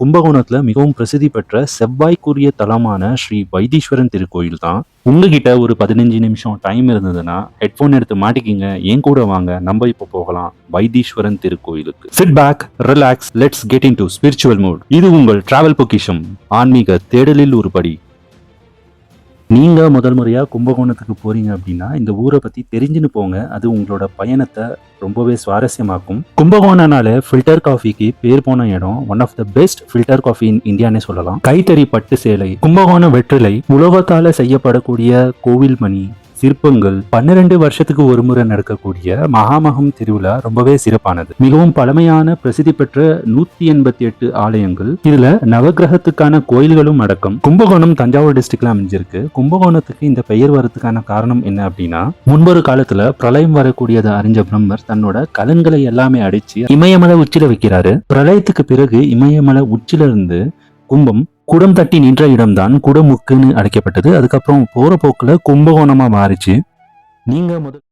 கும்பகோணத்தில் மிகவும் பிரசித்தி பெற்ற செவ்வாய்க்குரிய தலமான ஸ்ரீ வைத்தீஸ்வரன் திருக்கோயில் தான் உங்ககிட்ட ஒரு பதினஞ்சு நிமிஷம் டைம் இருந்ததுன்னா ஹெட்ஃபோன் எடுத்து மாட்டிக்கிங்க. என் கூட வாங்க. நம்ம இப்போ போகலாம். வைத்தீஸ்வரன் திருக்கோயிலுக்கு. Sit back relax let's get into spiritual mood இது உங்கள் டிராவல் பொக்கிஷம். ஆன்மீக தேடலில் ஒரு படி நீங்கள் முதல் முறையாக கும்பகோணத்துக்கு போகிறீங்க அப்படின்னா இந்த ஊரை பற்றி தெரிஞ்சுன்னு போங்க. அது உங்களோட பயணத்தை ரொம்பவே சுவாரஸ்யமாக்கும். கும்பகோணனால ஃபில்டர் காஃபிக்கு பேர் போன இடம் one of the best filter coffee in இந்தியானே சொல்லலாம். கைத்தறி பட்டு சேலை கும்பகோணம் வெற்றிலை உலோகத்தால் செய்யப்படக்கூடிய கோவில் மணி சிற்பங்கள் பன்னிரண்டு வருஷத்துக்கு ஒரு முறை நடக்கக்கூடிய மகாமகம் திருவிழா ரொம்பவே சிறப்பானது. மிகவும் பழமையான பிரசித்தி பெற்ற நூத்தி எண்பத்தி எட்டு ஆலயங்கள். இதுல நவகிரகத்துக்கான கோயில்களும் அடக்கம். கும்பகோணம் தஞ்சாவூர் டிஸ்ட்ரிக்ட்ல அமைஞ்சிருக்கு. கும்பகோணத்துக்கு இந்த பெயர் வரதுக்கான காரணம் என்ன அப்படின்னா முன்பொரு காலத்துல பிரளயம் வரக்கூடியதை அறிஞ்ச பிரம்மர் தன்னோட கலன்களை எல்லாமே அடிச்சு இமயமலை உச்சில வைக்கிறாரு. பிரளயத்துக்கு பிறகு இமயமலை உச்சில இருந்து கும்பம் குடம் தட்டி நின்ற இடம்தான் குடமுக்குன்னு அழைக்கப்பட்டது. அதுக்கப்புறம் போற போக்குல கும்பகோணமா மாறிச்சு. நீங்க முதல்